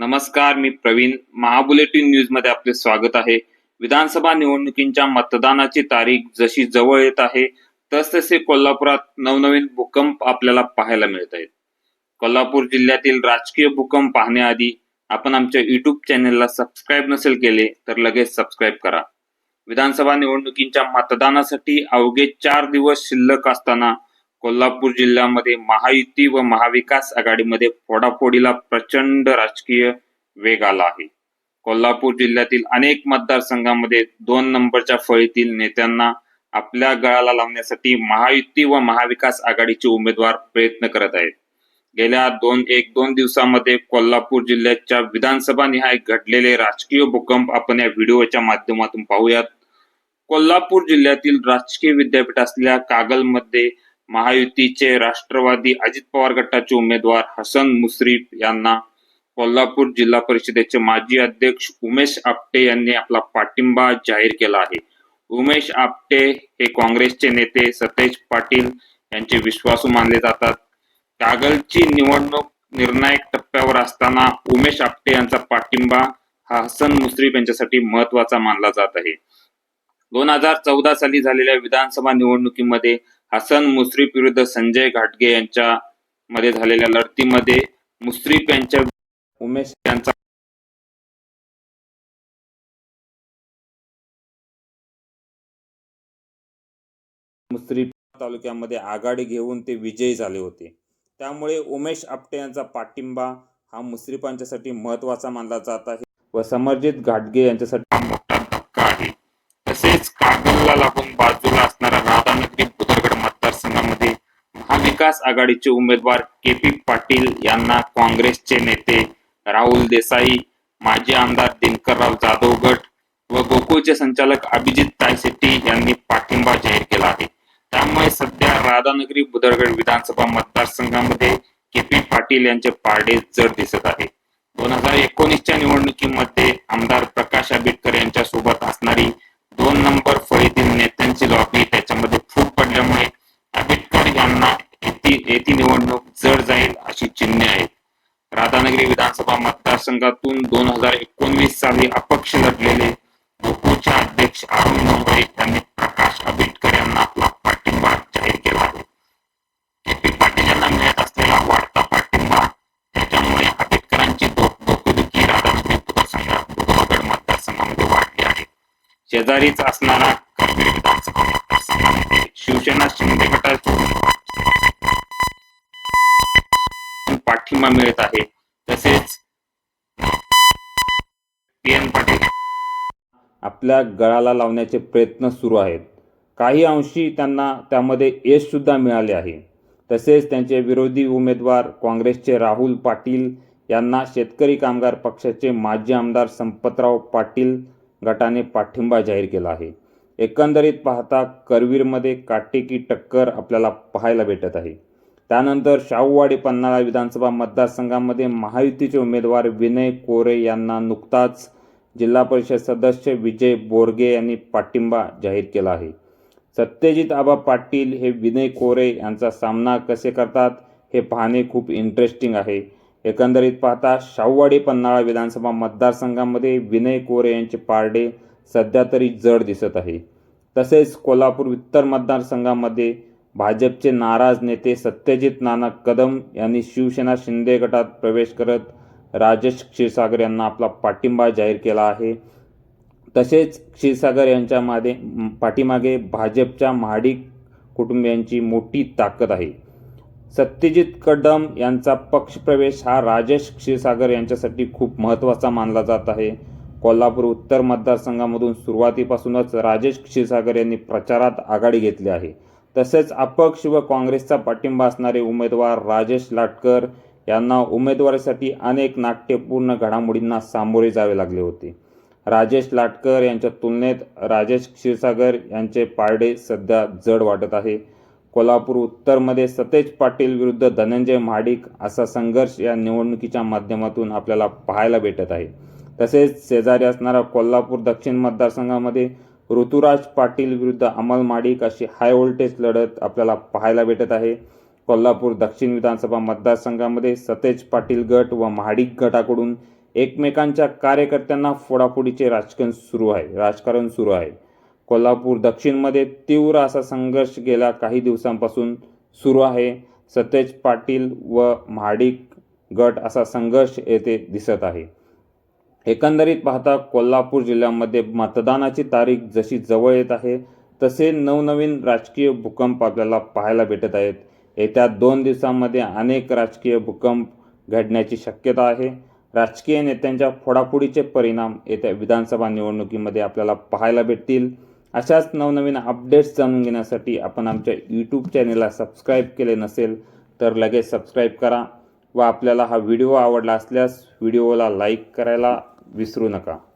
नमस्कार मी प्रवीण. महाबुलेटिन न्यूजमध्ये आपले स्वागत आहे. विधानसभा निवडणुकींच्या मतदानाची तारीख जशी जवळ येत आहे तसतसे कोल्हापुरात नवनवीन भूकंप आपल्याला पाहायला मिळत आहेत. कोल्हापूर जिल्ह्यातील राजकीय भूकंप पाहण्याआधी आपण आमच्या युट्यूब चॅनेलला सबस्क्राईब नसेल केले तर लगेच सबस्क्राईब करा. विधानसभा निवडणुकींच्या मतदानासाठी अवघे चार दिवस शिल्लक असताना कोल्हापूर जिल्ह्यामध्ये महायुती व महाविकास आघाडीमध्ये फोडाफोडीला प्रचंड राजकीय वेग आला आहे. कोल्हापूर जिल्ह्यातील अनेक मतदारसंघामध्ये दोन नंबरच्या फळीतील नेत्यांना आपल्या गळाला लावण्यासाठी महायुती व महाविकास आघाडीचे उमेदवार प्रयत्न करत आहेत. गेल्या दोन एक दोन दिवसामध्ये कोल्हापूर जिल्ह्याच्या विधानसभा निहाय घडलेले राजकीय भूकंप आपण या व्हिडिओच्या माध्यमातून पाहूयात. कोल्हापूर जिल्ह्यातील राजकीय विद्यापीठ असलेल्या कागलमध्ये महायुतीचे राष्ट्रवादी अजित पवार गटाचे उमेदवार हसन मुश्रीफ यांना कोल्हापूर जिल्हा परिषदेचे माजी अध्यक्ष उमेश आपटे यांनी आपला पाठिंबा जाहीर केला आहे. उमेश आपटे हे काँग्रेसचे नेते सतेज पाटील यांचे विश्वासू मानले जातात. कागलची निवडणूक निर्णायक टप्प्यावर असताना उमेश आपटे यांचा पाठिंबा हा हसन मुश्रीफ यांच्यासाठी महत्त्वाचा मानला जात आहे. दोन हजार चौदा साली झालेल्या विधानसभा निवडणुकीमध्ये हसन मुश्रीफ विरुद्ध संजय घाटगे यांच्या मध्ये झालेल्या लढतीमध्ये मुश्रीफ यांच्या उमेश यांचा मुश्रीफ तालुक्यामध्ये आघाडी घेऊन ते विजयी झाले होते. त्यामुळे उमेश आपटे यांचा पाठिंबा हा मुश्रीफांच्यासाठी महत्त्वाचा मानला जात आहे व समर्जित घाटगे यांच्यासाठी विकास आघाडीचे उमेदवार के पी पाटील यांना काँग्रेसचे नेते राहुल देसाई माजी आमदार दिनकरराव जाधव गट व गोकुळचे संचालक अभिजित तायसेट्टी यांनी पाठिंबा जाहीर केला आहे. त्यामुळे सध्या राधानगरी बुदरगड विधानसभा मतदारसंघामध्ये के पी पाटील यांचे पारडे जड दिसत आहे. दोन हजार एकोणीसच्या निवडणुकीमध्ये आमदार प्रकाश आंबेडकर यांच्या सोबत असणारी दोन नंबर फळीतील नेत्यांची लॉबी त्याच्यामध्ये फूट पडल्यामुळे आंबेडकर यांना ही निवडणूक जड जाईल अशी चिन्हे आहेत. राधानगरी विधानसभा मतदारसंघातून दोन हजार एकोणवीस साली अपक्ष लढलेले गोकुळचे अध्यक्ष अरुण डोंगरे यांनी प्रकाश आंबेडकर यांना आपला पाठिंबा जाहीर केला आहे. के पी पाटील यांना मिळत असलेला वाढता पाठिंबा त्याच्यामुळे आंबेडकरांची डोकेदुखी राधानगरी मतदारसंघात बुधवागड मतदारसंघामध्ये वाढली आहे. शेजारीच असणारा करवीर विधानसभा मतदारसंघामध्ये शिवसेना शिंदे गटाचे पाठिंबा मिळत आहे. तसेच पी एन पाटील. आपल्या गळाला लावण्याचे प्रयत्न सुरू आहेत. काही अंशी त्यांना त्यामध्ये यश सुद्धा मिळाले आहे. तसेच त्यांचे विरोधी उमेदवार काँग्रेसचे राहुल पाटील यांना शेतकरी कामगार पक्षाचे माजी आमदार संपतराव पाटील गटाने पाठिंबा जाहीर केला आहे. एकंदरीत पाहता करवीरमध्ये काटेकी टक्कर आपल्याला पाहायला भेटत आहे. त्यानंतर शाहूवाडी पन्हाळा विधानसभा मतदारसंघामध्ये महायुतीचे उमेदवार विनय कोरे यांना नुकताच जिल्हा परिषद सदस्य विजय बोरगे यांनी पाठिंबा जाहीर केला आहे. सत्यजित आबा पाटील हे विनय कोरे यांचा सामना कसे करतात हे पाहणे खूप इंटरेस्टिंग आहे. एकंदरीत पाहता शाहूवाडी पन्हाळा विधानसभा मतदारसंघामध्ये विनय कोरे यांचे पारडे सध्या तरी जड दिसत आहे. तसेच कोल्हापूर उत्तर मतदारसंघामध्ये भाजपचे नाराज नेते सत्यजित नाना कदम यांनी शिवसेना शिंदे गटात प्रवेश करत राजेश क्षीरसागर यांना आपला पाठिंबा जाहीर केला आहे. तसेच क्षीरसागर यांच्या मागे पाठीमागे भाजपच्या महाडिक कुटुंबियांची मोठी ताकद आहे. सत्यजित कदम यांचा पक्षप्रवेश हा राजेश क्षीरसागर यांच्यासाठी खूप महत्त्वाचा मानला जात आहे. कोल्हापूर उत्तर मतदारसंघामधून सुरुवातीपासूनच राजेश क्षीरसागर यांनी प्रचारात आघाडी घेतली आहे. तसेच अपक्ष व काँग्रेसचा पाठिंबा असणारे उमेदवार राजेश लाटकर यांना उमेदवारीसाठी अनेक नाट्यपूर्ण घडामोडींना सामोरे जावे लागले होते. राजेश लाटकर यांच्या तुलनेत राजेश क्षीरसागर यांचे पारडे सध्या जड वाटत आहे. कोल्हापूर उत्तरमध्ये सतेज पाटील विरुद्ध धनंजय महाडिक असा संघर्ष या निवडणुकीच्या माध्यमातून आपल्याला पाहायला भेटत आहे. तसेच शेजारी असणारा कोल्हापूर दक्षिण मतदारसंघामध्ये ऋतुराज पाटील विरुद्ध अमल माडिक अशी हाय व्होल्टेज लढत आपल्याला पाहायला भेटत आहे. कोल्हापूर दक्षिण विधानसभा मतदारसंघामध्ये सतेज पाटील गट व महाडिक गटाकडून एकमेकांच्या कार्यकर्त्यांना फोडाफोडीचे राजकारण सुरू आहे. राजकारण सुरू आहे. कोल्हापूर दक्षिणमध्ये तीव्र असा संघर्ष गेल्या काही दिवसांपासून सुरू आहे. सतेज पाटील व महाडिक गट असा संघर्ष येथे दिसत आहे. एकंदरीत पाहता कोल्हापूर जिल्ह्यामध्ये मतदानाची तारीख जशी जवळ येत आहे तसे नवनवीन राजकीय भूकंप आपल्याला पाहायला भेटत आहेत. येत्या दोन दिवसांमध्ये अनेक राजकीय भूकंप घडण्याची शक्यता आहे. राजकीय नेत्यांच्या फोडाफोडीचे परिणाम येत्या विधानसभा निवडणुकीमध्ये आपल्याला पाहायला भेटतील. अशाच नवनवीन अपडेट्स जाणून घेण्यासाठी आपण आमच्या यूट्यूब चॅनेलला सबस्क्राईब केले नसेल तर लगेच सबस्क्राईब करा व आपल्याला हा व्हिडिओ आवडला असल्यास व्हिडिओला लाईक करायला विसरू नका.